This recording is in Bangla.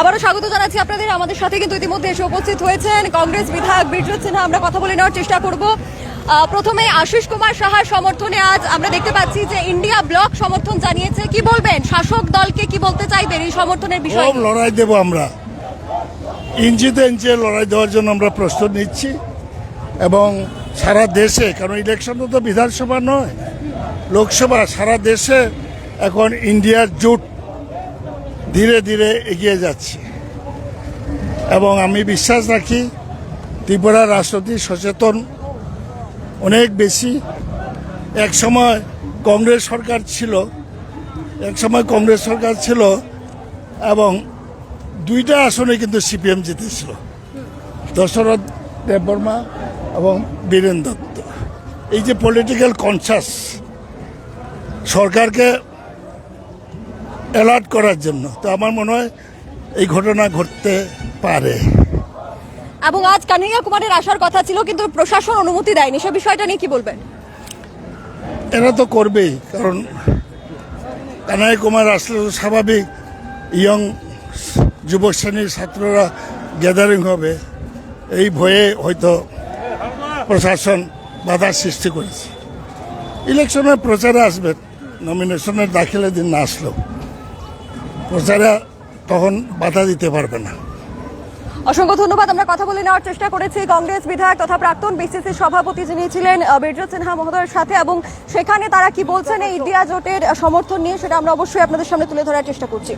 আবারও স্বাগত জানাচ্ছি আপনাদের। আমাদের সাথে কিন্তু ইতিমধ্যে এসে উপস্থিত হয়েছেন কংগ্রেস বিধায়ক বীরজিৎ সিনহা। আমরা কথা বলে নেওয়ার চেষ্টা করব। প্রথমে আশিস কুমার সাহার সমর্থনে আজ আমরা দেখতে পাচ্ছি যে ইন্ডিয়া ব্লক সমর্থন জানিয়েছে। কি বলবেন? শাসক দলকে কি বলতে চাইবেন এই সমর্থনের বিষয়ে? লড়াই দেব আমরা। ইঞ্চিতে ইঞ্চে লড়াই দেওয়ার জন্য আমরা প্রস্তুত নিচ্ছি। এবং সারা দেশে, কারণ ইলেকশন তো বিধানসভা নয়, লোকসভা, সারা দেশে এখন ইন্ডিয়ার জোট ধীরে ধীরে এগিয়ে যাচ্ছে। এবং আমি বিশ্বাস রাখি ত্রিপুরার রাষ্ট্রপতি সচেতন অনেক বেশি। এক সময় কংগ্রেস সরকার ছিল, এক সময় কংগ্রেস সরকার ছিল এবং দুইটা আসনে কিন্তু সিপিএম জিতেছিল, দশরথ দেববর্মা এবং বীরেন দত্ত। এই যে পলিটিক্যাল কনসাস সরকারকে অ্যালার্ট করার জন্য। তো আমার মনে হয় এই ঘটনা ঘটতে পারে। এবং আজ কানাইয়া কুমারের আসার কথা ছিল কিন্তু প্রশাসন অনুমতি দেয়নি। সে বিষয়টা নিয়ে কি বলবেন? এরা তো করবেই কারণ কানাই কুমার আসলে তো স্বাভাবিক। ইয়ং যুব শ্রেণির ছাত্ররা গ্যাদারিং হবে। এই ভয়ে হয়তো প্রশাসন বাধার সৃষ্টি করেছে। ইলেকশনের প্রচারে আসবে নমিনেশনের দাখিলের দিন না আসলেও প্রচারে তখন বাধা দিতে পারবে না। অসংখ্য ধন্যবাদ, আমরা কথা বলে নেওয়ার চেষ্টা করেছি কংগ্রেস বিধায়ক তথা প্রাক্তন বিসিসি সভাপতি যিনি ছিলেন বীরজ সিনহা মহোদয়ের সাথে এবং সেখানে তারা কি বলছেন এই ইন্ডিয়া জোটের সমর্থন নিয়ে সেটা আমরা অবশ্যই আপনাদের সামনে তুলে ধরার চেষ্টা করছি।